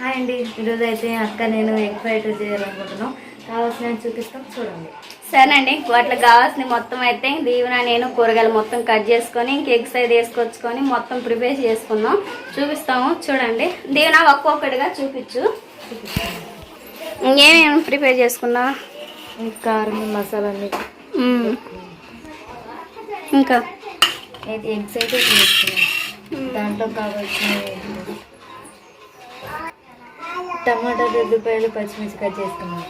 Hi అండి. ఈరోజు అయితే అక్క నేను ఎగ్ ఫ్రైడ్ చేయాలనుకుంటున్నాం. కావాల్సిన చూపిస్తాం చూడండి. సరేనండి. వాటికి కావాల్సిన మొత్తం అయితే దీవెన నేను కూరగాయలు మొత్తం కట్ చేసుకొని ఇంక ఎగ్స్ అయితే వేసుకొచ్చుకొని మొత్తం ప్రిపేర్ చేసుకుందాం. చూపిస్తాము చూడండి. దీవెన ఒక్కొక్కటిగా చూపించు. ఇంకేమేమి ప్రిపేర్ చేసుకున్నా? కారం మ్మ్. ఇంకా? అయితే ఎగ్స్ అయితే దాంట్లో కావాల్సిన టమాటా ఉల్లిపాయలు పచ్చిమిర్చి కట్ చేసుకున్నాం.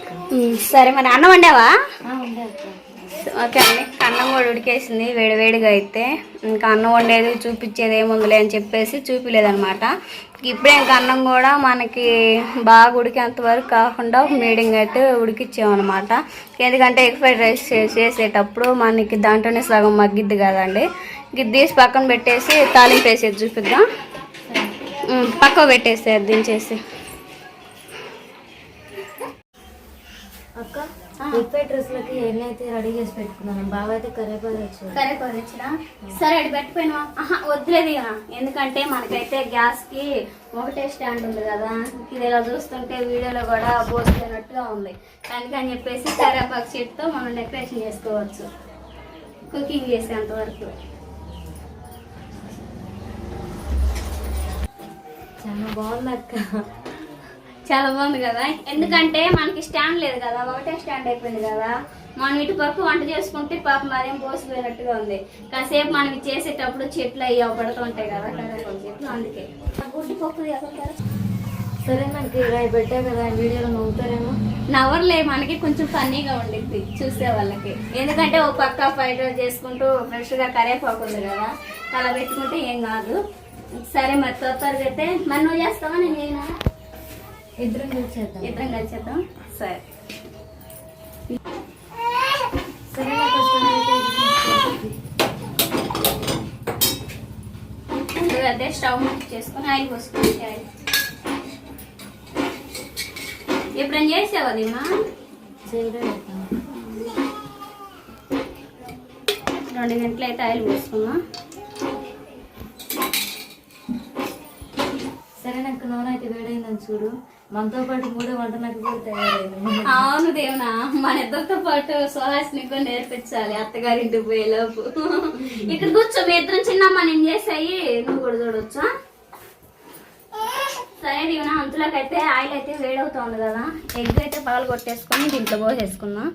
సరే మరి అన్నం వండావా? ఓకే అండి. అన్నం కూడా ఉడికేసింది వేడివేడిగా అయితే. ఇంకా అన్నం వండేది చూపించేది ఏముందిలే అని చెప్పేసి చూపిలేదనమాట ఇప్పుడే ఇంకా అన్నం కూడా మనకి బాగా ఉడికేంత వరకు కాకుండా మీడియం అయితే ఉడికిచ్చామన్నమాట ఎందుకంటే ఎగ్ ఫ్రైడ్ రైస్ చేసేటప్పుడు మనకి దాంట్లోనే సగం మగ్గిద్ది కదండి. ఇది తీసి పక్కన పెట్టేసి తాలింపు వేసేది చూపిద్దాం. ఉమ్, పక్కకు పెట్టేసేది దించేసి. అక్క ఎగ్ ఫ్రైడ్ రైస్లకి ఎన్ని అయితే రెడీ చేసి పెట్టుకున్నాను బాగా అయితే కరేపాకు వచ్చాడు సరే కొనిచ్చినా సరే అటు పెట్టిపోయినా ఆహా వద్దులేదు ఇక ఎందుకంటే మనకైతే గ్యాస్కి ఒకటే స్టాండ్ ఉంది కదా. ఇది ఇలా చూస్తుంటే వీడియోలో కూడా పోసిపోయినట్టుగా ఉంది. అందుకని చెప్పేసి కరేపాకు చెట్టుతో మనం డెకరేషన్ చేసుకోవచ్చు. కుకింగ్ చేసేంత వరకు. చాలా బాగుంది అక్క. చాలా బాగుంది కదా? ఎందుకంటే మనకి స్టాండ్ లేదు కదా ఒకటే స్టాండ్ అయిపోయింది కదా. మనం ఇటు పక్క వంట చేసుకుంటే పాప మరేం పోసిపోయినట్టుగా ఉంది. కాసేపు మనకి చేసేటప్పుడు చెట్లు అయ్యి పడుతూ ఉంటాయి కదా చెట్లు అందుకే. గుడ్డి పప్పు సరే నాకు ఇలా పెట్టా కదా వీడియోలో నవ్వుతారేమో. నవర్లే మనకి కొంచెం ఫన్నీగా ఉండిద్ది చూసే వాళ్ళకి. ఎందుకంటే ఓ పక్క ఫ్రైడ్ రైస్ చేసుకుంటూ ఫ్రెష్గా కరేపాకు ఉంది కదా అలా పెట్టుకుంటే ఏం కాదు. సరే మరి త్వర త్వరగా అయితే మరి నువ్వు చేస్తావా నేను ఇద్దరం చూసేద్దాం ఇద్దరం కలిసేద్దాం. సరే. సరే అయితే స్టవ్ చేసుకొని ఆయిల్ పోసుకొని ఆయిల్ ఎప్పుడైనా చేసావా దీమా. రెండు గంటలు అయితే ఆయిల్ పోసుకున్నాం సరే నాకు నూనె అయితే వేడైందని చూడు. మనతో పాటు మూడో వంట నాకు కూడా తయారైంది. అవును దేవునా? మన ఇద్దరితో పాటు సుహాసిని కూడా నేర్పించాలి అత్తగారింటికి పోయేలోపు. ఇక్కడ కూర్చో మీ ఇద్దరం చిన్నమ్మ నేను చేసాయి. నువ్వు కూడా చూడొచ్చా? సరే దీవెన అంతలోకి అయితే ఆయిల్ అయితే వేడవుతోంది కదా. ఎగ్ అయితే పగలు కొట్టేసుకొని దీంట్లో పోసేసుకుందాం.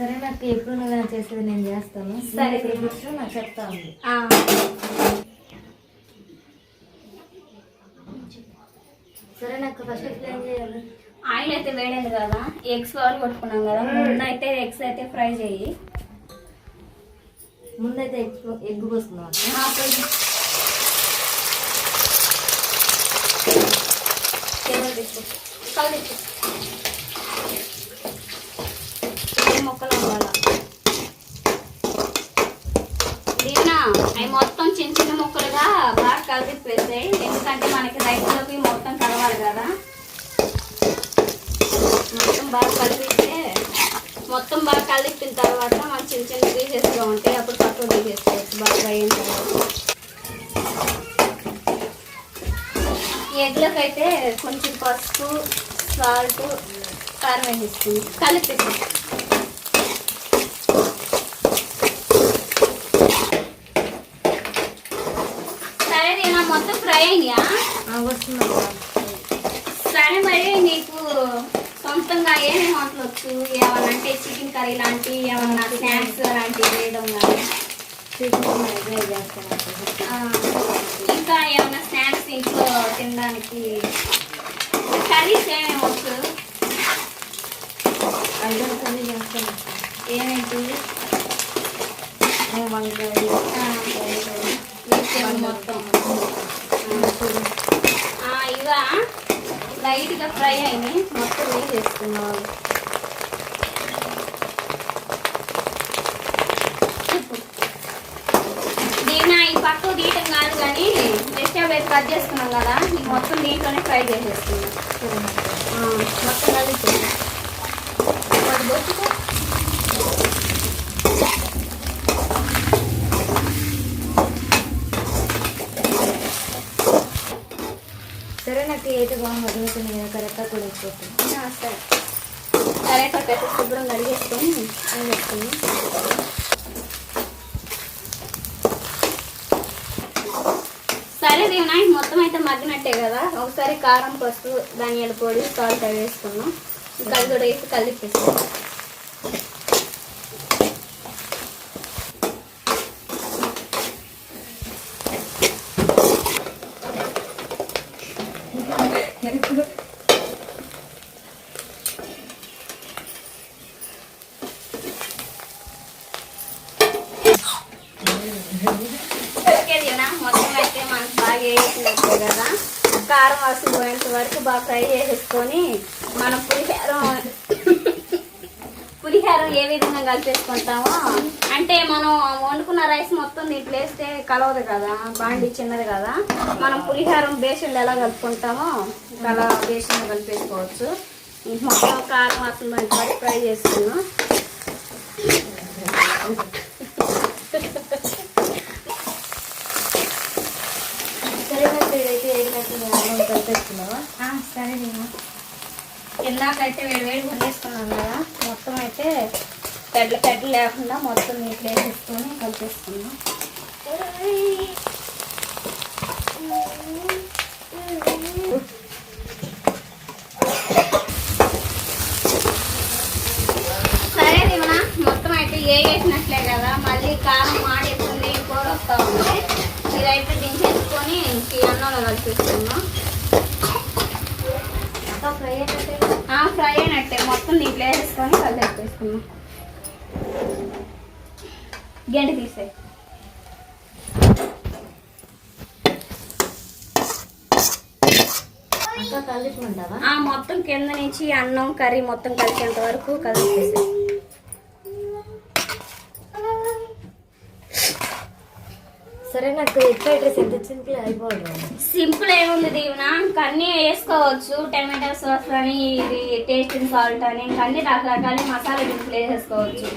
సరే నాకు ఎప్పుడు నువ్వు చేసేది నేను చేస్తాను. సరే. నీకు ఏం ఇష్టమో నాకు చెప్తా ఉంది. ఆ, సరే నాకు ఫస్ట్ ఏం చేయాలి. ఆయిల్ అయితే వేడైంది కదా ఎగ్స్ పగలు కొట్టుకున్నాం కదా ముందు అయితే ఎగ్స్ అయితే ఫ్రై చేయి. ముందైతే ఎగ్ ఎగ్ పోసుకున్నాం అక్క. ముక్కలు అవ్వాలి అవి మొత్తం చిన్న చిన్న ముక్కలుగా బాగా కలిపిస్తాయి ఎందుకంటే మనకి రైతులకు మొత్తం కలవాలి కదా. మొత్తం బాగా కలిపిస్తే మొత్తం బాగా కలిపిన తర్వాత మనం చిన్న చిన్న పీసెస్గా ఉంటాయి. అప్పుడు తక్కువ తీసేసుకోవచ్చు. బాగా అయిన తర్వాత. ఎగ్లోకి అయితే కొంచెం పసుపు సాల్ట్ కారం వేసేస్తుంది కలిపి సరే నేను మొత్తం ఫ్రై అయినాయా. సరే మరి నీకు సొంతంగా ఏమేమి వంటలు వచ్చు? ఏమన్నా అంటే చికెన్ కర్రీ లాంటి ఏమన్నా స్నాక్స్ లాంటివి వేయడం కానీ ఇంకా ఏమన్నా స్నాక్స్ ఇంట్లో తినడానికి? కర్రీస్ ఏమేమి వచ్చు? ఐదారు కర్రీ చేస్తాను. ఏమేంటి వంకాయ. మొత్తం? చూడు. ఇవా? లైట్గా ఫ్రై అయినాయి. మొత్తం వేసేసుకున్నాం దీన్ని ఈ పక్క తీయటం కాదు కానీ వెజిటేబుల్ కట్ చేసుకున్నాం కదా ఇది మొత్తం దీంట్లోనే ఫ్రై చేసేసుకున్నాం మొత్తం కలిపి. వాటి బొచ్చుకో అయితే బాగా మరుగుతుంది కదా కరెక్ట్గా కూడా అయిపోతుంది సరే. సరే పక్కైతే శుభ్రం కడిగేసుకొని నేను పెట్టుకున్నాను సరే దీవెన మొత్తం అయితే మగ్గినట్టే కదా? ఒకసారి కారం పసుపు ధనియాల పొడి సాల్ట్ అవి వేసుకున్నాం ఇంకా అది కూడా వేసి కలిపేస్తాం ఓకే దీవెన మొత్తం అయితే మనకు బాగా వేసినట్టే కదా? కారం వాసన పోయేంత వరకు బాగా ఫ్రై చేసేసుకొని మనం పులిహారం పులిహారం ఏ విధంగా కలిపేసుకుంటామో అంటే మనం వండుకున్న రైస్ మొత్తం దీంట్లో వేస్తే కలవదు కదా? బాండి చిన్నది కదా? మనం పులిహారం బేసన్లు ఎలా కలుపుకుంటామో అలా బేసన్లు కలిపేసుకోవచ్చు. మొత్తం కారం వాసన పోయేంత వరకు ఫ్రై చేసుకున్నాం సరే నాకు ఇదైతే వేగినట్టు అన్నం సరే నేను. ఇందాకైతే వేడి వేడి వండేసుకున్నాం కదా మొత్తం అయితే పెడ్ల పెడ్లు లేకుండా మొత్తం నీట్ వేసేసుకొని కలిపేసుకున్నాం సరే దివన మొత్తం అయితే ఏ వేసినట్లే కదా మళ్ళీ కారం మాడి ఇదైతే దించేసుకొని అన్నంలో కలిపిస్తున్నాం ఫ్రై అయినట్టే? ఆ, ఫ్రై అయినట్టే. మొత్తం దీంట్లో వేసేసుకొని కలిపేసుకున్నాం గంట తీసే మొత్తం కింద నుంచి అన్నం కర్రీ మొత్తం కలిసేంత వరకు కలిపేసి సరే నాకు ఎంత సింపుల్ సింపుల్ ఏముంది దీవెన? ఇంకా అన్నీ వేసుకోవచ్చు. టమాటో సాస్ అని ఇది టేస్టింగ్ సాల్ట్ అని ఇంకా అన్ని రకరకాల మసాలా దినుసులు వేసేసుకోవచ్చు.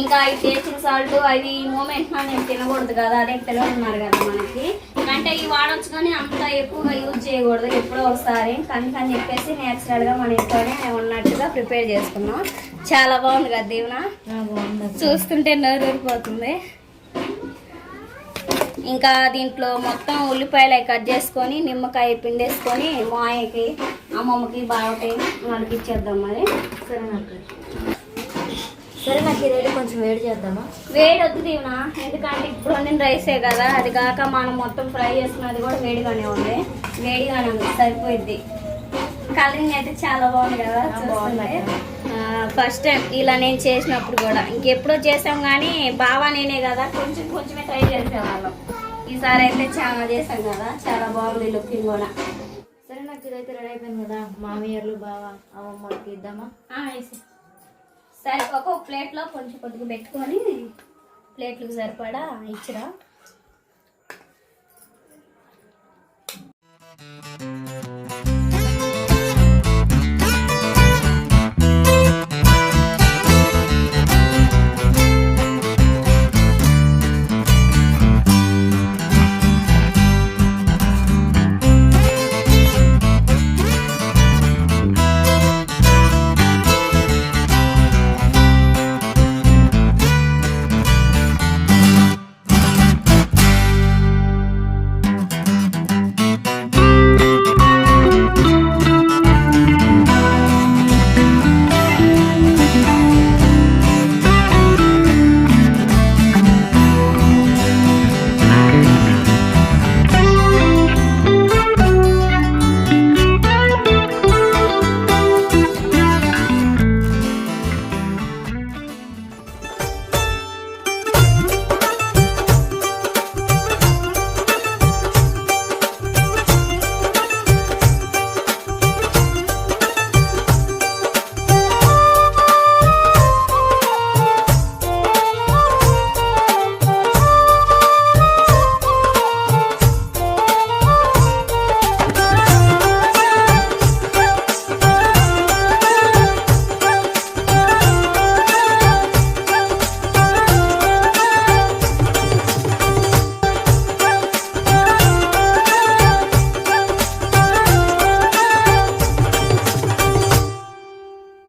ఇంకా ఈ టేస్టింగ్ సాల్ట్ అవి మూమెంట్ నేను తినకూడదు కదా అదే తెలియన్నారు కదా మనకి. అంటే ఇవి వాడచ్చు కానీ అంత ఎక్కువగా యూజ్ చేయకూడదు. ఎప్పుడో ఒకసారి అందుకని చెప్పేసి నేచురల్గా మన ఇంట్లోనే ఉన్నట్టుగా ప్రిపేర్ చేసుకున్నాం. చాలా బాగుంది కదా దీవెన. చూస్తుంటే నోరు ఊరిపోతుంది. ఇంకా దీంట్లో మొత్తం ఉల్లిపాయలు అవి కట్ చేసుకొని నిమ్మకాయ పిండేసుకొని మాయకి అమ్మమ్మకి బావకి వాళ్ళకి ఇచ్చేద్దాం మరి. సరే నాకు సరే నాకు ఇదైతే కొంచెం వేడి చేద్దామా? వేడి వద్దు దీవెన ఎందుకంటే ఇప్పుడు వండిన రైసే కదా అది కాక మనం మొత్తం ఫ్రై చేసుకున్నది కూడా వేడిగానే ఉంది. వేడిగానే ఉంది సరిపోయింది కలరింగ్ అయితే చాలా బాగుంది కదా బాగుంది ఫస్ట్ టైం ఇలా నేను చేసినప్పుడు కూడా. ఇంకెప్పుడో చేసాం కానీ బావా నేనే కదా కొంచెం కొంచెమే ట్రై చేసేవాళ్ళం. ఈసారి అయితే చాలా చేసాం కదా చాలా బాగుంది లుకింగ్ కూడా. సరే నాకు ఇదైతే రెడీ అయిపోయింది కదా. మామయ్యలు బావ అమ్మమ్మకి ఇద్దామా సరే ఒక ప్లేట్లో కొంచెం కొద్దిగా పెట్టుకొని ప్లేట్లకు సరిపడా ఇచ్చిరా?